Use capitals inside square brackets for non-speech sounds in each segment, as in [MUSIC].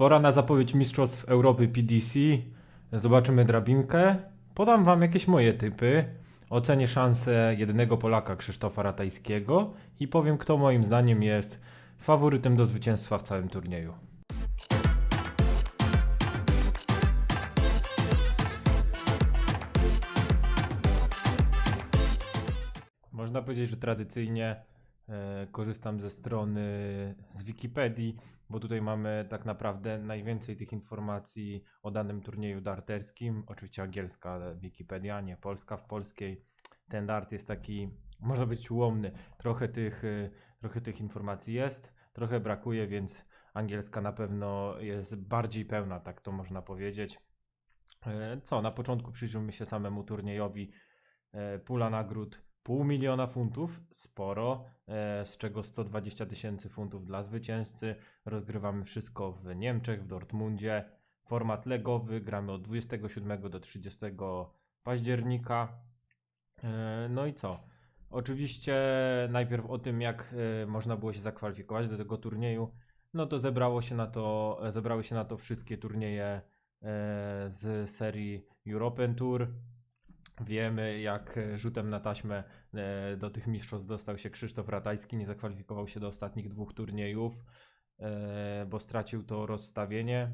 Pora na zapowiedź Mistrzostw Europy PDC. Zobaczymy drabinkę. Podam wam jakieś moje typy. Ocenię szansę jedynego Polaka Krzysztofa Ratajskiego i powiem kto moim zdaniem jest faworytem do zwycięstwa w całym turnieju. Można powiedzieć, że tradycyjnie korzystam ze strony z Wikipedii, bo tutaj mamy tak naprawdę najwięcej tych informacji o danym turnieju darterskim. Oczywiście angielska Wikipedia, nie polska. W polskiej ten dart jest taki, można być ułomny. Trochę tych, e, trochę tych informacji jest, trochę brakuje, więc angielska na pewno jest bardziej pełna, tak to można powiedzieć. E, Co, na początku przyjrzymy się samemu turniejowi. E, Pula nagród pół miliona funtów, sporo, e, z czego 120 tysięcy funtów dla zwycięzcy. Rozgrywamy wszystko w Niemczech, w Dortmundzie. Format legowy, gramy od 27 do 30 października. E, No i co? Oczywiście najpierw o tym, jak e, można było się zakwalifikować do tego turnieju. No to zebrało się na to, zebrały się na to wszystkie turnieje z serii European Tour. Wiemy, jak rzutem na taśmę e, do tych mistrzostw dostał się Krzysztof Ratajski. Nie zakwalifikował się do ostatnich dwóch turniejów, e, bo stracił to rozstawienie.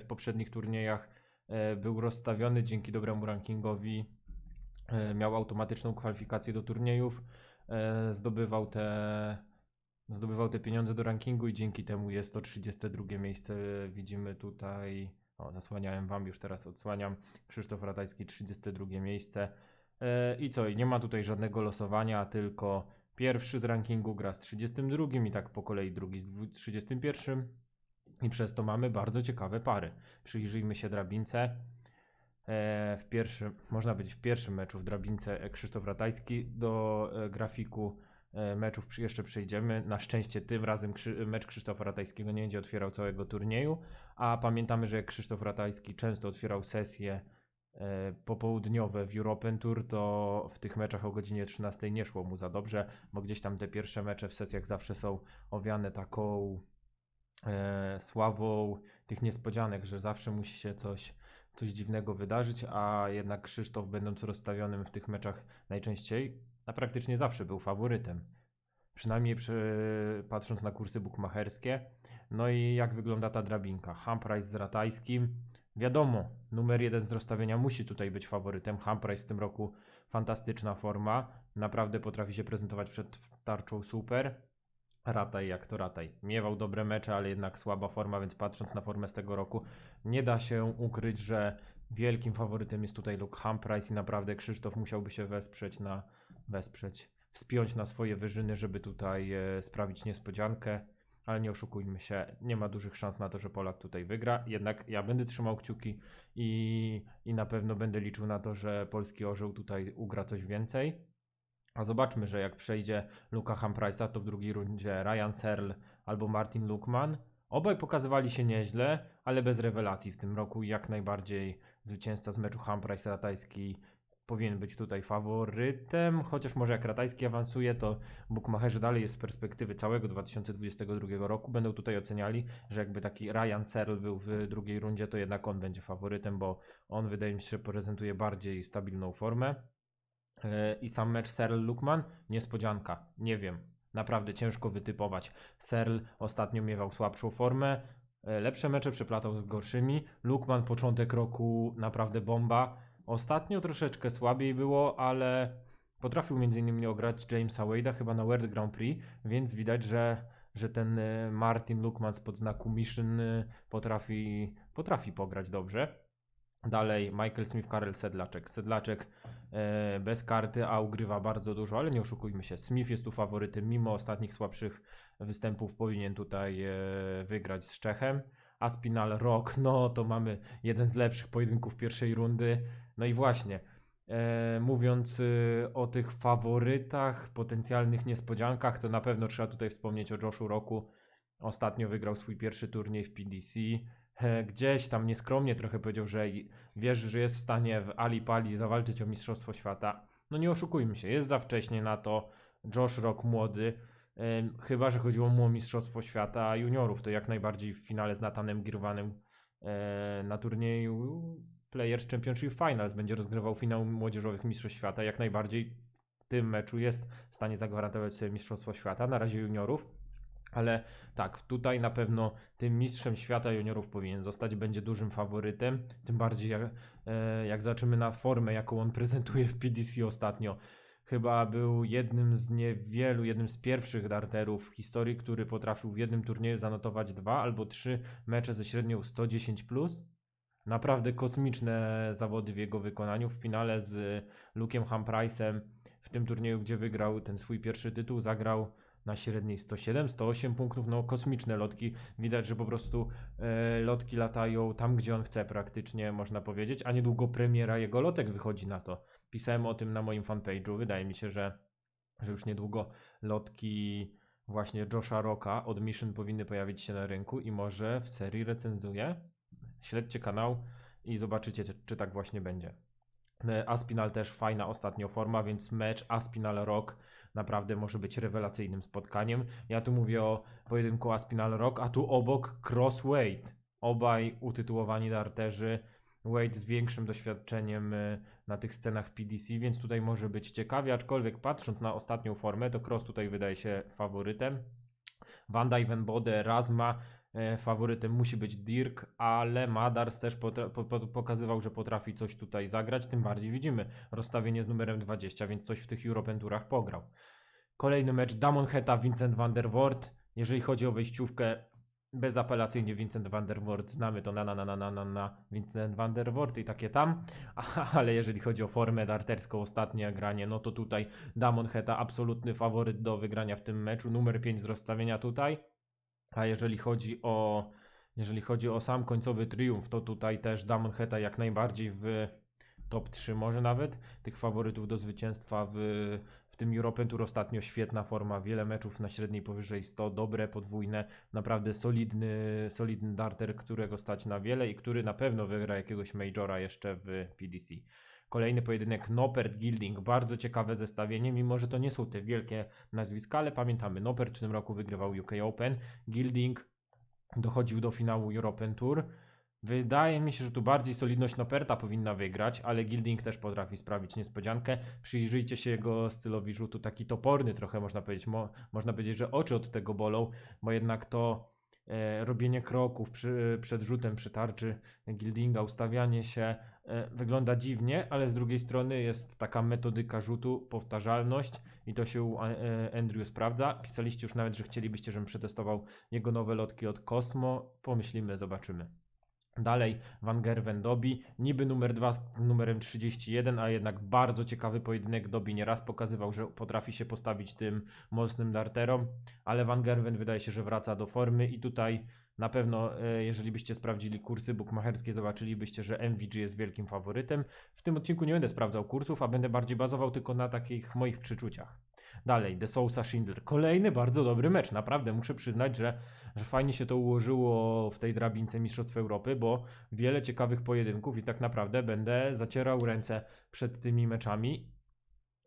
W, poprzednich turniejach e, był rozstawiony dzięki dobremu rankingowi. Miał automatyczną kwalifikację do turniejów. Zdobywał te, zdobywał te pieniądze do rankingu i dzięki temu jest to 32 miejsce. Widzimy tutaj. O, zasłaniałem wam, już teraz odsłaniam. Krzysztof Ratajski 32 miejsce. E, I co? I nie ma tutaj żadnego losowania, tylko pierwszy z rankingu gra z 32 i tak po kolei drugi z dwu- 31. I przez to mamy bardzo ciekawe pary. Przyjrzyjmy się drabince. E, W pierwszym, można być w pierwszym meczu w drabince Krzysztof Ratajski. Do e, grafiku meczów przy- jeszcze przejdziemy. Na szczęście tym razem mecz Krzysztofa Ratajskiego nie będzie otwierał całego turnieju, a pamiętamy, że Krzysztof Ratajski często otwierał sesje e, popołudniowe w European Tour, to w tych meczach o godzinie 13 nie szło mu za dobrze, bo gdzieś tam te pierwsze mecze w sesjach zawsze są owiane taką e, sławą tych niespodzianek, że zawsze musi się coś, coś dziwnego wydarzyć, a jednak Krzysztof będąc rozstawionym w tych meczach najczęściej, a praktycznie zawsze był faworytem. Przynajmniej przy, patrząc na kursy bukmacherskie. No i jak wygląda ta drabinka? Humprice z Ratajskim. Wiadomo, numer jeden z rozstawienia musi tutaj być faworytem. Humprice w tym roku fantastyczna forma. Naprawdę potrafi się prezentować przed tarczą super. Rataj jak to Rataj. Miewał dobre mecze, ale jednak słaba forma, więc patrząc na formę z tego roku, nie da się ukryć, że wielkim faworytem jest tutaj Luke Humprice i naprawdę Krzysztof musiałby się wesprzeć na wesprzeć, wspiąć na swoje wyżyny, żeby tutaj e, sprawić niespodziankę. Ale nie oszukujmy się, nie ma dużych szans na to, że Polak tutaj wygra. Jednak ja będę trzymał kciuki i, i na pewno będę liczył na to, że polski orzeł tutaj ugra coś więcej. A zobaczmy, że jak przejdzie Luka Humprice'a, to w drugiej rundzie Ryan Searle albo Martin Lukman. Obaj pokazywali się nieźle, ale bez rewelacji w tym roku. Jak najbardziej zwycięzca z meczu Humprice-Ratajski powinien być tutaj faworytem, chociaż może jak Ratajski awansuje, to bookmacherzy dalej jest z perspektywy całego 2022 roku będą tutaj oceniali, że jakby taki Ryan Searle był w drugiej rundzie, to jednak on będzie faworytem, bo on wydaje mi się, prezentuje bardziej stabilną formę. E, I sam mecz Searle-Lukman, niespodzianka, nie wiem, naprawdę ciężko wytypować. Searle ostatnio miewał słabszą formę, e, lepsze mecze przeplatał z gorszymi. Lukman początek roku naprawdę bomba. Ostatnio troszeczkę słabiej było, ale potrafił m.in. ograć Jamesa Wade'a chyba na World Grand Prix, więc widać, że, że ten e, Martin Lukman spod znaku Mission e, potrafi, potrafi pograć dobrze. Dalej Michael Smith, Karel Sedlaczek. Sedlaczek e, bez karty, a ugrywa bardzo dużo, ale nie oszukujmy się. Smith jest tu faworytem, mimo ostatnich słabszych występów powinien tutaj e, wygrać z Czechem. A Spinal Rock, no to mamy jeden z lepszych pojedynków pierwszej rundy. No i właśnie, e, mówiąc e, o tych faworytach, potencjalnych niespodziankach, to na pewno trzeba tutaj wspomnieć o Joshu Roku. Ostatnio wygrał swój pierwszy turniej w PDC. E, Gdzieś tam nieskromnie trochę powiedział, że wierzy, że jest w stanie w Ali Pali zawalczyć o Mistrzostwo Świata. No nie oszukujmy się, jest za wcześnie na to. Josh Rock młody. Chyba, że chodziło mu o Mistrzostwo Świata Juniorów, to jak najbardziej w finale z Natanem Girwanem e, na turnieju Players Championship Finals będzie rozgrywał finał młodzieżowych Mistrzostw Świata. Jak najbardziej w tym meczu jest w stanie zagwarantować sobie Mistrzostwo Świata, na razie juniorów. Ale tak, tutaj na pewno tym mistrzem świata juniorów powinien zostać, będzie dużym faworytem. Tym bardziej jak, e, jak zobaczymy na formę, jaką on prezentuje w PDC ostatnio. Chyba był jednym z niewielu, jednym z pierwszych darterów w historii, który potrafił w jednym turnieju zanotować dwa albo trzy mecze ze średnią 110 plus. Naprawdę kosmiczne zawody w jego wykonaniu. W finale z Luke'em Hamprice'em w tym turnieju, gdzie wygrał ten swój pierwszy tytuł, zagrał na średniej 107, 108 punktów, no kosmiczne lotki. Widać, że po prostu e, lotki latają tam, gdzie on chce praktycznie, można powiedzieć, a niedługo premiera jego lotek wychodzi na to. Pisałem o tym na moim fanpage'u. Wydaje mi się, że, że już niedługo lotki właśnie Josha Rocka od Mission powinny pojawić się na rynku i może w serii recenzuję. Śledźcie kanał i zobaczycie, czy, tak właśnie będzie. E, Aspinal też fajna ostatnio forma, więc mecz Aspinal Rock naprawdę może być rewelacyjnym spotkaniem. Ja tu mówię o pojedynku Aspinal Rock, a tu obok Cross Wade. Obaj utytułowani darterzy. Wade z większym doświadczeniem y, na tych scenach PDC, więc tutaj może być ciekawie, aczkolwiek patrząc na ostatnią formę, to Cross tutaj wydaje się faworytem. Van Dijvenbode, Razma, e, faworytem musi być Dirk, ale Madars też po, po, pokazywał, że potrafi coś tutaj zagrać, tym bardziej widzimy rozstawienie z numerem 20, więc coś w tych European Tourach pograł. Kolejny mecz Damon Heta, Vincent van der Voort. Jeżeli chodzi o wejściówkę, bezapelacyjnie Vincent van der Voort, znamy to na na na na na na, na Vincent van der Voort i takie tam, [LAUGHS] ale jeżeli chodzi o formę darterską, ostatnie granie, no to tutaj Damon Heta absolutny faworyt do wygrania w tym meczu, numer 5 z rozstawienia tutaj, a jeżeli chodzi o jeżeli chodzi o sam końcowy triumf, to tutaj też Damon Heta jak najbardziej w top 3 może nawet tych faworytów do zwycięstwa w, w tym European Tour ostatnio świetna forma, wiele meczów na średniej powyżej 100, dobre, podwójne, naprawdę solidny, solidny darter, którego stać na wiele i który na pewno wygra jakiegoś majora jeszcze w PDC. Kolejny pojedynek Nopert Gilding, bardzo ciekawe zestawienie, mimo że to nie są te wielkie nazwiska, ale pamiętamy, Nopert w tym roku wygrywał UK Open, Gilding dochodził do finału European Tour. Wydaje mi się, że tu bardziej solidność Noperta powinna wygrać, ale Gilding też potrafi sprawić niespodziankę. Przyjrzyjcie się jego stylowi rzutu, taki toporny trochę można powiedzieć. Mo, można powiedzieć, że oczy od tego bolą, bo jednak to e, robienie kroków przy, przed rzutem, przy tarczy Gildinga, ustawianie się e, wygląda dziwnie, ale z drugiej strony jest taka metodyka rzutu, powtarzalność i to się u e, Andrew sprawdza. Pisaliście już nawet, że chcielibyście, żebym przetestował jego nowe lotki od Cosmo. Pomyślimy, zobaczymy. Dalej Van Gerwen Dobi, niby numer 2 z numerem 31, a jednak bardzo ciekawy pojedynek. Dobi nieraz pokazywał, że potrafi się postawić tym mocnym darterom, ale Van Gerwen wydaje się, że wraca do formy i tutaj na pewno, e, jeżeli byście sprawdzili kursy bukmacherskie, zobaczylibyście, że MVG jest wielkim faworytem. W tym odcinku nie będę sprawdzał kursów, a będę bardziej bazował tylko na takich moich przyczuciach. Dalej, De Sousa Schindler. Kolejny bardzo dobry mecz. Naprawdę muszę przyznać, że, że fajnie się to ułożyło w tej drabince Mistrzostw Europy, bo wiele ciekawych pojedynków i tak naprawdę będę zacierał ręce przed tymi meczami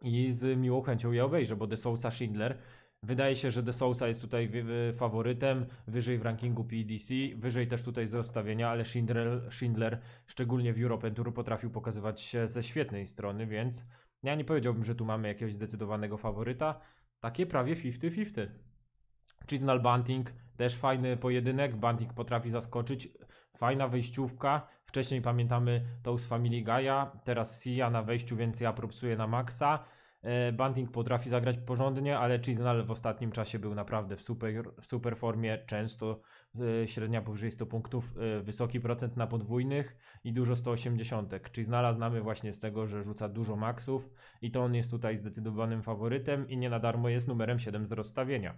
i z miłą chęcią je obejrzę, bo De Sousa Schindler Wydaje się, że De Sousa jest tutaj faworytem, wyżej w rankingu PDC, wyżej też tutaj z rozstawienia, ale Schindler, Schindler szczególnie w European Tour potrafił pokazywać się ze świetnej strony, więc ja nie powiedziałbym, że tu mamy jakiegoś zdecydowanego faworyta. Takie prawie 50-50. Chisnall Bunting, też fajny pojedynek. Bunting potrafi zaskoczyć. Fajna wejściówka. Wcześniej pamiętamy tą z Family Guy'a, teraz Sia na wejściu, więc ja propsuję na maksa. E, Bunting potrafi zagrać porządnie, ale Chisnall w ostatnim czasie był naprawdę w super, w super formie, często e, średnia powyżej 100 punktów, e, wysoki procent na podwójnych i dużo 180. Chisnalla znamy właśnie z tego, że rzuca dużo maksów i to on jest tutaj zdecydowanym faworytem i nie na darmo jest numerem 7 z rozstawienia.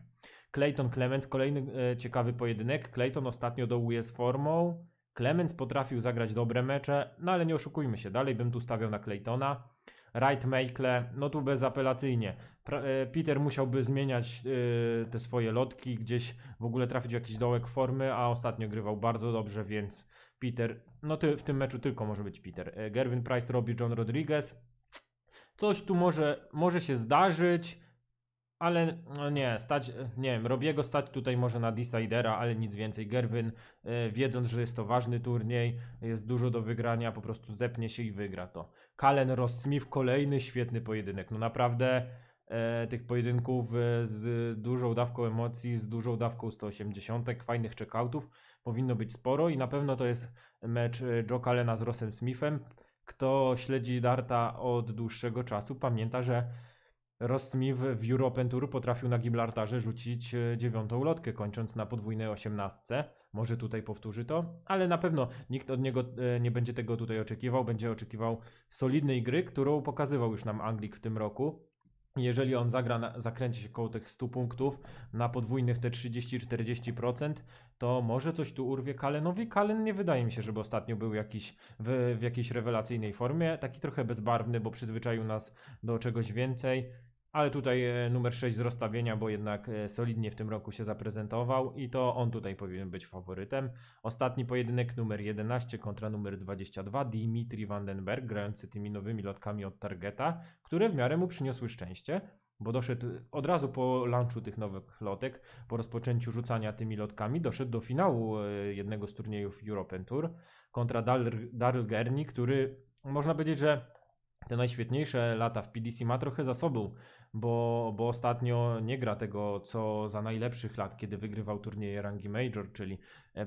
Clayton Clemens, kolejny ciekawy pojedynek. Clayton ostatnio dołuje z formą. Clemens potrafił zagrać dobre mecze, no ale nie oszukujmy się, dalej bym tu stawiał na Claytona. Wright Meikle, no tu bezapelacyjnie. E, Peter musiałby zmieniać e, te swoje lotki, gdzieś w ogóle trafić w jakiś dołek formy, a ostatnio grywał bardzo dobrze, więc Peter, no ty, w tym meczu tylko może być Peter. E, Gerwin Price robi John Rodriguez. Coś tu może, może się zdarzyć. Ale no nie, stać, nie wiem, Robiego stać tutaj może na Decidera, ale nic więcej. Gerwin, e, wiedząc, że jest to ważny turniej, jest dużo do wygrania, po prostu zepnie się i wygra to. Kalen Ross Smith, kolejny świetny pojedynek. No naprawdę e, tych pojedynków e, z dużą dawką emocji, z dużą dawką 180, fajnych checkoutów powinno być sporo i na pewno to jest mecz Joe Kalena z Rossem Smithem. Kto śledzi Darta od dłuższego czasu, pamięta, że Ross Smith w European Tour potrafił na Gibraltarze rzucić e, dziewiątą lotkę, kończąc na podwójnej osiemnastce. Może tutaj powtórzy to, ale na pewno nikt od niego e, nie będzie tego tutaj oczekiwał. Będzie oczekiwał solidnej gry, którą pokazywał już nam Anglik w tym roku. Jeżeli on zagra, zakręci się koło tych 100 punktów na podwójnych te 30-40%, to może coś tu urwie Kalenowi. Kalen nie wydaje mi się, żeby ostatnio był jakiś w, w jakiejś rewelacyjnej formie. Taki trochę bezbarwny, bo przyzwyczaił nas do czegoś więcej. Ale tutaj e, numer 6 z rozstawienia, bo jednak e, solidnie w tym roku się zaprezentował i to on tutaj powinien być faworytem. Ostatni pojedynek numer 11 kontra numer 22 Dimitri Vandenberg, grający tymi nowymi lotkami od Targeta, które w miarę mu przyniosły szczęście, bo doszedł od razu po launchu tych nowych lotek, po rozpoczęciu rzucania tymi lotkami, doszedł do finału e, jednego z turniejów European Tour kontra Daryl Gerni, który można powiedzieć, że te najświetniejsze lata w PDC ma trochę za sobą, bo, bo ostatnio nie gra tego, co za najlepszych lat, kiedy wygrywał turnieje rangi Major, czyli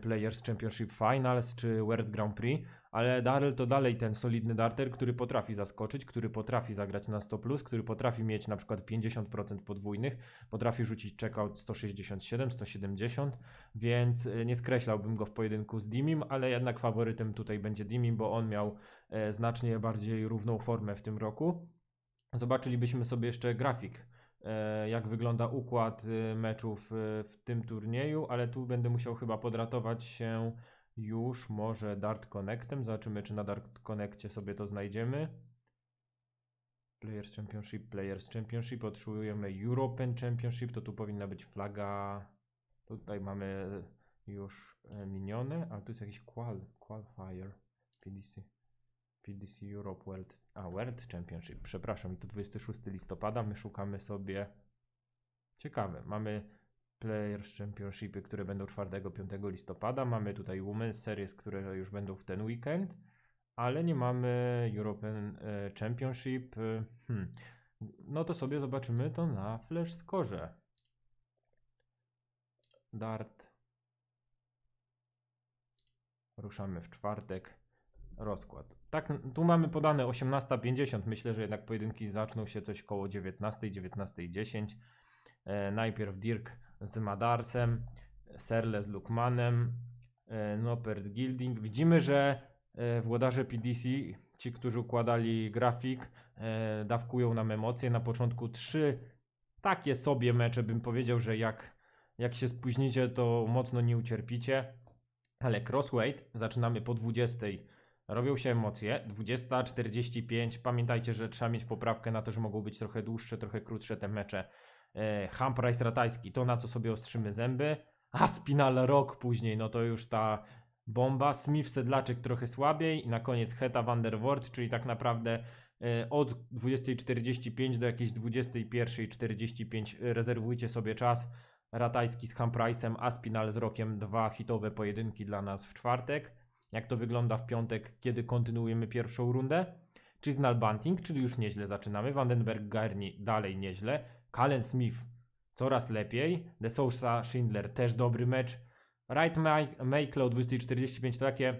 Players Championship Finals czy World Grand Prix, ale Daryl to dalej ten solidny darter, który potrafi zaskoczyć, który potrafi zagrać na 100+, który potrafi mieć na przykład 50% podwójnych, potrafi rzucić checkout 167, 170, więc e, nie skreślałbym go w pojedynku z Dimim, ale jednak faworytem tutaj będzie Dimim, bo on miał e, znacznie bardziej równą formę w tym roku. Zobaczylibyśmy sobie jeszcze grafik, e, jak wygląda układ e, meczów e, w tym turnieju, ale tu będę musiał chyba podratować się już może Dart Connectem. Zobaczymy, czy na Dart Connectie sobie to znajdziemy. Players Championship, Players Championship, potrzebujemy European Championship, to tu powinna być flaga. Tutaj mamy już e, minione, ale tu jest jakiś qual, qualifier PDC. PDC Europe World, a World Championship, przepraszam, i to 26 listopada, my szukamy sobie, ciekawe, mamy Players Championshipy, które będą 4-5 listopada, mamy tutaj Women's Series, które już będą w ten weekend, ale nie mamy European e, Championship, e, hmm. no to sobie zobaczymy to na Flash Score. Dart. Ruszamy w czwartek rozkład. Tak, tu mamy podane 18.50. Myślę, że jednak pojedynki zaczną się coś koło 19, 19.10. E, najpierw Dirk z Madarsem, Serle z Lukmanem, e, Nopert Gilding. Widzimy, że e, włodarze PDC, ci, którzy układali grafik, e, dawkują nam emocje. Na początku trzy takie sobie mecze, bym powiedział, że jak, jak się spóźnicie, to mocno nie ucierpicie. Ale crossweight zaczynamy po 20. Robią się emocje. 20.45. Pamiętajcie, że trzeba mieć poprawkę na to, że mogą być trochę dłuższe, trochę krótsze te mecze. E, Ham Price Ratajski, to na co sobie ostrzymy zęby. A Spinal Rock później, no to już ta bomba. Smith Sedlaczek trochę słabiej. I na koniec Heta Van der Voort, czyli tak naprawdę e, od 20.45 do jakiejś 21.45 rezerwujcie sobie czas. Ratajski z Hamprice'em, a Spinal z Rokiem. Dwa hitowe pojedynki dla nas w czwartek. Jak to wygląda w piątek, kiedy kontynuujemy pierwszą rundę? Chisnall Bunting, czyli już nieźle zaczynamy. Vandenberg Garni dalej nieźle. Calen Smith coraz lepiej. De Sousa Schindler też dobry mecz. Wright Mayclow 2045 to takie,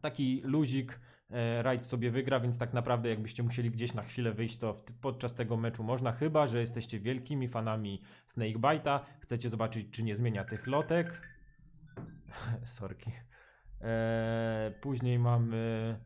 taki luzik. E, Wright sobie wygra, więc tak naprawdę jakbyście musieli gdzieś na chwilę wyjść, to podczas tego meczu można, chyba że jesteście wielkimi fanami Snakebite'a, chcecie zobaczyć, czy nie zmienia tych lotek. [LAUGHS] Sorki. E, później mamy.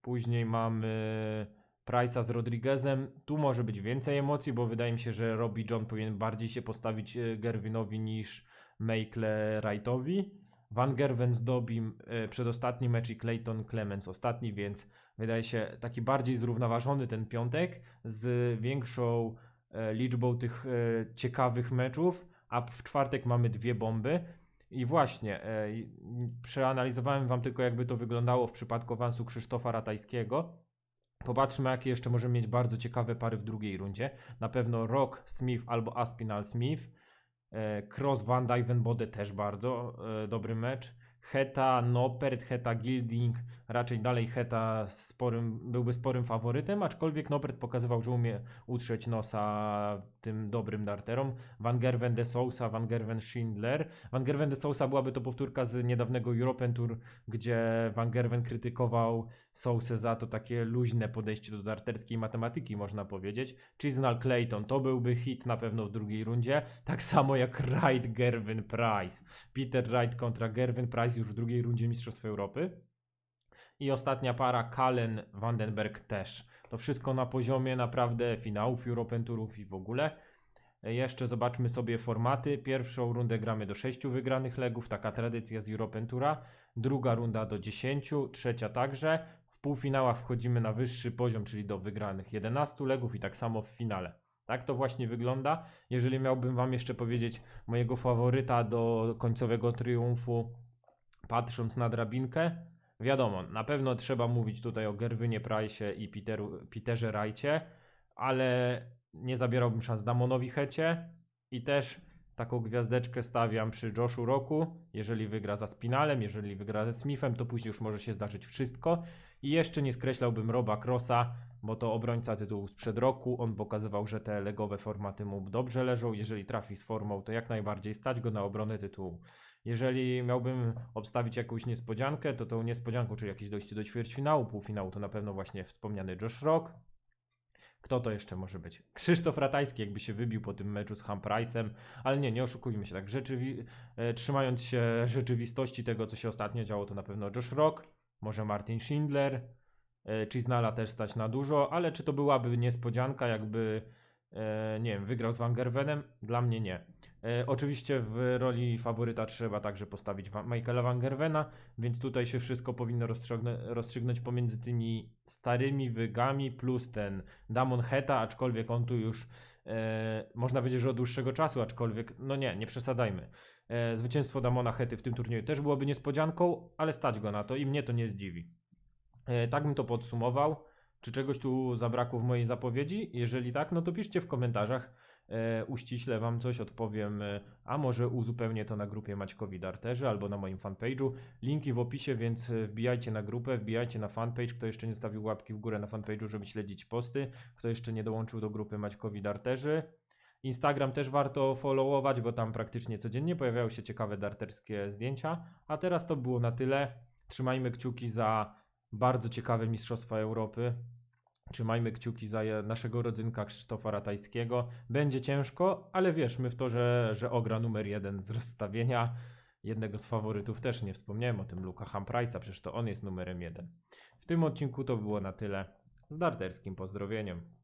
Później mamy Price'a z Rodriguezem. Tu może być więcej emocji, bo wydaje mi się, że Robbie John powinien bardziej się postawić e, Gerwinowi niż Meikle Wrightowi. Van Gerwen z Dobim e, przedostatni mecz i Clayton Clemens ostatni, więc wydaje się taki bardziej zrównoważony ten piątek z większą liczbą tych ciekawych meczów, a w czwartek mamy dwie bomby. I właśnie, e, przeanalizowałem wam tylko jakby to wyglądało w przypadku awansu Krzysztofa Ratajskiego. Popatrzmy, jakie jeszcze możemy mieć bardzo ciekawe pary w drugiej rundzie. Na pewno Rock Smith albo Aspinal Smith. E, Cross Van Dyvenbode też bardzo e, dobry mecz. Heta Noppert, Heta Gilding, raczej dalej Heta sporym, byłby sporym faworytem, aczkolwiek Noppert pokazywał, że umie utrzeć nosa tym dobrym darterom. Van Gerven de Sousa, Van Gerven Schindler. Van Gerven de Sousa byłaby to powtórka z niedawnego European Tour, gdzie Van Gerven krytykował Sousę za to takie luźne podejście do darterskiej matematyki, można powiedzieć. Chisnall Clayton to byłby hit na pewno w drugiej rundzie, tak samo jak Wright Gervin Price. Peter Wright kontra Gervin Price już w drugiej rundzie Mistrzostw Europy. I ostatnia para Kalen Vandenberg też. To wszystko na poziomie naprawdę finałów European Tourów i w ogóle. E, Jeszcze zobaczmy sobie formaty. Pierwszą rundę gramy do 6 wygranych legów, taka tradycja z European Toura. Druga runda do 10, trzecia także. W półfinałach wchodzimy na wyższy poziom, czyli do wygranych 11 legów i tak samo w finale. Tak to właśnie wygląda. Jeżeli miałbym Wam jeszcze powiedzieć mojego faworyta do końcowego triumfu, patrząc na drabinkę, wiadomo, na pewno trzeba mówić tutaj o Gerwynie Price i Peteru, Peterze Rajcie, ale nie zabierałbym szans Damonowi Hecie i też taką gwiazdeczkę stawiam przy Joshu Roku. Jeżeli wygra za Spinalem, jeżeli wygra ze Smithem, to później już może się zdarzyć wszystko. I jeszcze nie skreślałbym Roba Crossa, bo to obrońca tytułu sprzed roku. On pokazywał, że te legowe formaty mu dobrze leżą. Jeżeli trafi z formą, to jak najbardziej stać go na obronę tytułu. Jeżeli miałbym obstawić jakąś niespodziankę, to tą niespodzianką, czyli jakieś dojście do ćwierćfinału, półfinału, to na pewno właśnie wspomniany Josh Rock. Kto to jeszcze może być? Krzysztof Ratajski jakby się wybił po tym meczu z Hamprice'em, ale nie, nie oszukujmy się tak. Rzeczywi- e, trzymając się [LAUGHS] rzeczywistości tego, co się ostatnio działo, to na pewno Josh Rock, może Martin Schindler, e, Chisnala też stać na dużo, ale czy to byłaby niespodzianka, jakby e, nie wiem, wygrał z Van Gervenem? Dla mnie nie. E, oczywiście w roli faworyta trzeba także postawić Michaela Van Gervena, więc tutaj się wszystko powinno rozstrzygnąć pomiędzy tymi starymi wygami plus ten Damon Heta, aczkolwiek on tu już e, można powiedzieć, że od dłuższego czasu, aczkolwiek no nie, nie przesadzajmy. E, zwycięstwo Damona Hety w tym turnieju też byłoby niespodzianką, ale stać go na to i mnie to nie zdziwi. E, tak bym to podsumował. Czy czegoś tu zabrakło w mojej zapowiedzi? Jeżeli tak, no to piszcie w komentarzach. E, uściśle Wam coś odpowiem, e, a może uzupełnię to na grupie Maćkowi Darterzy albo na moim fanpage'u. Linki w opisie, więc e, wbijajcie na grupę, wbijajcie na fanpage. Kto jeszcze nie stawił łapki w górę na fanpage'u, żeby śledzić posty. Kto jeszcze nie dołączył do grupy Maćkowi Darterzy. Instagram też warto followować, bo tam praktycznie codziennie pojawiają się ciekawe darterskie zdjęcia. A teraz to było na tyle. Trzymajmy kciuki za bardzo ciekawe Mistrzostwa Europy. Trzymajmy kciuki za naszego rodzynka Krzysztofa Ratajskiego. Będzie ciężko, ale wierzmy w to, że, że ogra numer jeden z rozstawienia. Jednego z faworytów też nie wspomniałem o tym, Luka Hamprice'a, przecież to on jest numerem jeden. W tym odcinku to było na tyle. Z darterskim pozdrowieniem.